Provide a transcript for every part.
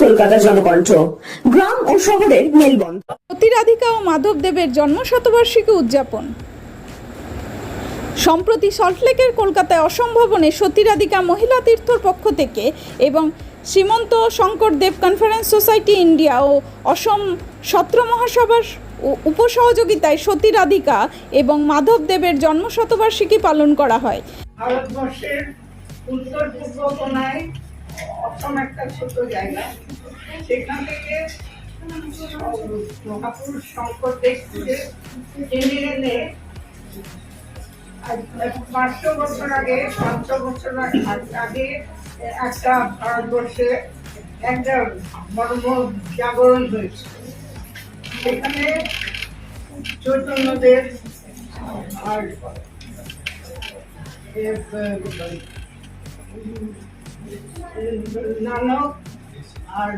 কলকাতা জনকণ্ঠ গ্রাম ও শহরের মেলবন্ধন। সতীরাধিকা ও মাধবদেবের জন্ম শতবার্ষিকী উদযাপন। সম্প্রতি সল্টলেকের কলকাতায় অসম্ভবনে সতীরাধিকা মহিলা তীর্থর পক্ষ থেকে এবং Srimanta Sankardev conference society India ও অসম সত্র মহাসভার উপসহযোগিতায় সতীরাধিকা এবং মাধবদেবের জন্ম শতবার্ষিকী পালন করা হয়। ভারতবর্ষের উত্তর পূর্ব কোনায় অসম একটা ছোট জায়গা। সেখান থেকে মহাপুরুষ শঙ্করদেবকে টেনে এনে পাঁচশো বছর আগে, পাঁচশো বছর আগে একটা ভারতবর্ষে একটা ধর্ম জাগরণ হয়েছে। সেখানে চৈতন্যদেব আর নানক আর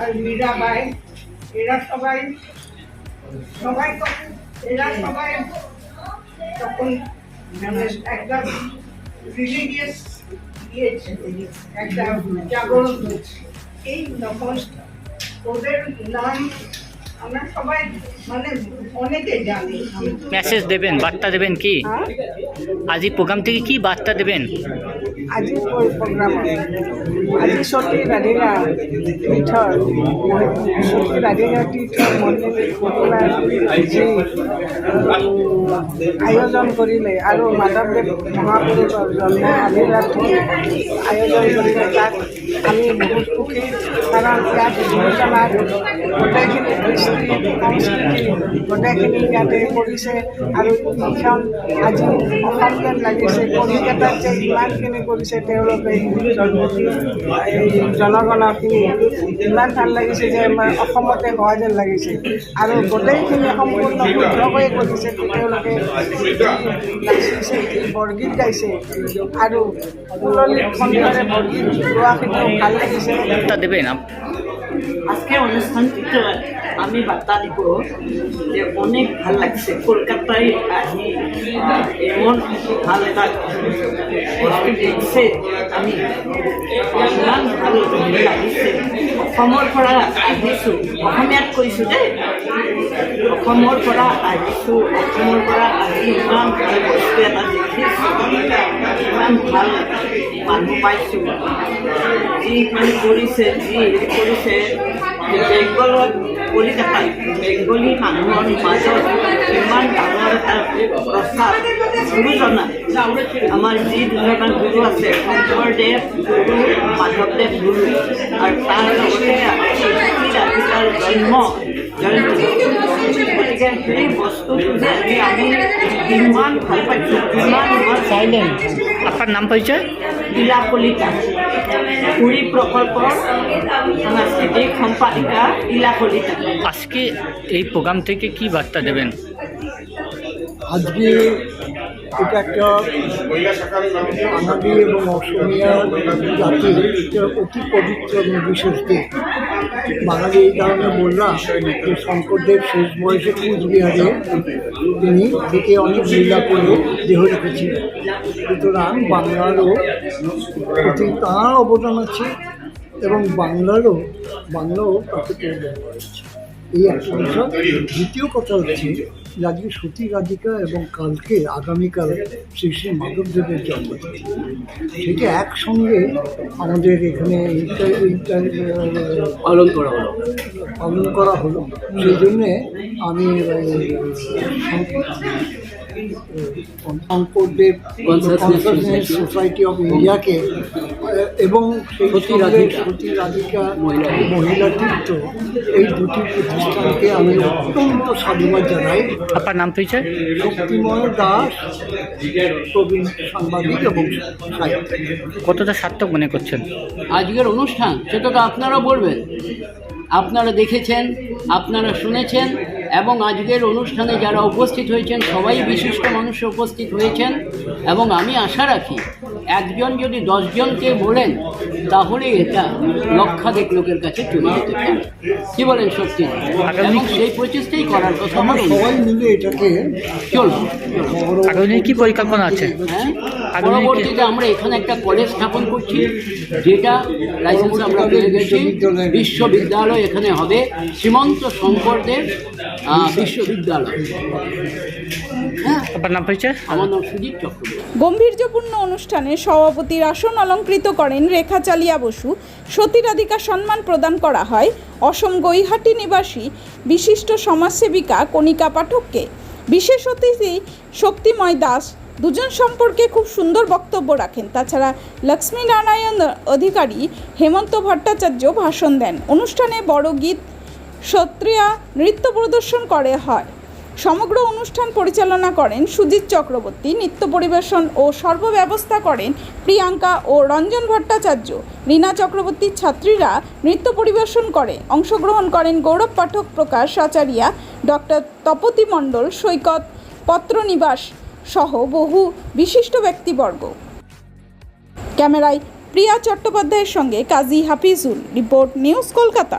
আর মীরাবাই এরা সবাই সবাই এরা সবাই তখন একটা রিলিজিয়াস ইয়েছে একটা জাগরণ হয়েছে। এই তখন ওদের নাম আমরা সবাই মানে অনেকে জানি মেসেজ দেবেন বার্তা দেবেন কি? আজ এই প্রোগ্রাম থেকে কি বার্তা দেবেন? আজি প্ৰগ্ৰাম আজি সতী ৰাধিকা তীৰ্থৰ সতী ৰাধিকা তীৰ্থৰ মন্দিৰ যি আয়োজন কৰিলে আৰু মাধৱদেৱ মহাপুৰুষৰ জন্ম আদিৰাত্ৰি আয়োজন কৰিলে তাক আমি বহুত সুখী, কাৰণ ইয়াত গুৰুজনাৰ গোটেইখিনি সংস্কৃতি, গোটেইখিনি ইয়াতে কৰিছে আৰু এইখন আজি অসম যেন লাগিছে। কলিকতাত যে ইমানখিনি কৰিছে তেওঁলোকে জনগণক ইমান ভালো লাগিছে যে আমাৰ অসমতে হোৱা যেন লাগিছে। আৰু গোটেইখিনি সম্পূৰ্ণ শুদ্ধকৈ কৰিছে তেওঁলোকে বৰগীত গাইছে আৰু পুৰণি খণ্ডৰে বৰগীত গোৱাখিনিও ভালো লাগিছে। দেবেন আপ- আজকে অনুষ্ঠানটিতে আমি বার্তা দিব যে অনেক ভালো লাগছে। কলকাতায় আহি এমন ভালো এটা দেখছে, আমি ইমান ভালো লাগিছে। অসমৰ পৰা আহিছোঁ, অসমীয়াত কৈছোঁ দেই অসমৰ পৰা আহিছোঁ, অসমৰ পৰা আহি ইমান ভালো বস্তু এটা দেখিছোঁ, ইমান ভালো মানুহ পাইছোঁ। যি মানে কৰিছে, যি কৰিছে, বেংগলত কলিকাতাত বেংগলী মানুহৰ মাজত ইমান ডাঙৰ এটা প্ৰস্তাৱ গুৰুজনা আমাৰ যি দুজনমান গুৰু আছে, শংকৰদেৱ গুৰু, মাধৱদেৱ গুৰু, আৰু তাৰ লগতে জন্ম, জয়ন্তী। বস্তুটো যে আমি ইমান ভালো পাইছোঁ ইমান আপনার নাম পরিচয়? ইলা কলিতা পুরী প্রকল্পর সাংস্কৃতিক সম্পাদিকা ইলা কলিতা আজকে এই প্রোগ্রাম থেকে কি বার্তা দেবেন? আজকে এটা একটা বাঙালি এবং অসমীয়া জাতির একটা অতি পবিত্র এবং বিশেষ দিন। বাঙালি এই কারণে বললাম যে শঙ্করদেব শেষ বয়সে কুচবিহারে তিনি দিকে অনেক লীলা করে দেহ রেখেছিলেন সুতরাং বাংলারও প্রতি তাঁর অবদান আছে এবং বাংলারও, বাংলাও তাকে প্রয়োজন এই একটা বিষয়। দ্বিতীয় কথা হচ্ছে যে আজকে সতী রাধিকা এবং কালকে আগামীকাল শ্রী শ্রী মাধবদেবের জন্মদিন। সেটা একসঙ্গে আমাদের এখানে পালন করা হলো। পালন করা হলো। সেই জন্যে আমি শঙ্করদেব কনসাসনেস সোসাইটি অফ ইন্ডিয়াকে এবং সেই সতী রাধিকা। মহিলা তীর্থ এই দুটি প্রতিষ্ঠানকে আমি অত্যন্ত সাধুবাদ জানাই। আপনার নাম পরিচয় শক্তিময় দাস প্রবীণ সাংবাদিক এবং কতটা সার্থক মনে করছেন? আজকের অনুষ্ঠান সেটা তো আপনারা বলবেন। আপনারা দেখেছেন আপনারা শুনেছেন এবং আজকের অনুষ্ঠানে যারা উপস্থিত হয়েছেন, সবাই বিশিষ্ট মানুষ উপস্থিত হয়েছেন। এবং আমি আশা রাখি একজন যদি দশজনকে বলেন তাহলে এটা লক্ষাধিক লোকের কাছে চলে যেতে পারে। কি বলেন সত্যি? এবং সেই প্রচেষ্টাই করার কথা সবাই মিলে এটাকে চলুন। আগামী কি পরিকল্পনা আছে? হ্যাঁ? পরবর্তীতে আমরা এখানে একটা কলেজ স্থাপন করছি যেটা লাইসেন্স আমরা পেয়ে গেছি। বিশ্ববিদ্যালয় এখানে হবে শ্রীমন্ত শঙ্করদেব আহ, বিশ্ববিদ্যালয়। আপনার নাম পরিচয়? আমার নাম সুদীপ চক্রবর্তী। গম্ভীর্যপূর্ণ অনুষ্ঠানে সভাপতির আসন অলঙ্কৃত করেন রেখা চালিয়া বসু। সতীরাধিকা সম্মান প্রদান করা হয় অসম গৈহাটি নিবাসী বিশিষ্ট সমাজসেবিকা কণিকা পাঠককে। বিশেষ অতিথি শক্তিময় দাস দুজন সম্পর্কে খুব সুন্দর বক্তব্য রাখেন। তাছাড়া লক্ষ্মীনারায়ণ অধিকারী হেমন্ত ভট্টাচার্য ভাষণ দেন। অনুষ্ঠানে বড় গীত সত্রিয়া নৃত্য প্রদর্শন করে হয়। সমগ্র অনুষ্ঠান পরিচালনা করেন সুজিত চক্রবর্তী, নৃত্য পরিবেশন ও সর্বব্যবস্থা করেন প্রিয়াঙ্কা ও রঞ্জন ভট্টাচার্য। রীনা চক্রবর্তীর ছাত্রীরা নৃত্য পরিবেশন করে। অংশগ্রহণ করেন গৌরব পাঠক প্রকাশ আচারিয়া, ডক্টর তপতি মণ্ডল, সৈকত পত্রনিবাস সহ বহু বিশিষ্ট ব্যক্তিবর্গ। ক্যামেরায় প্রিয়া চট্টোপাধ্যায়ের সঙ্গে Kazi Hafizul. Report news Kolkata.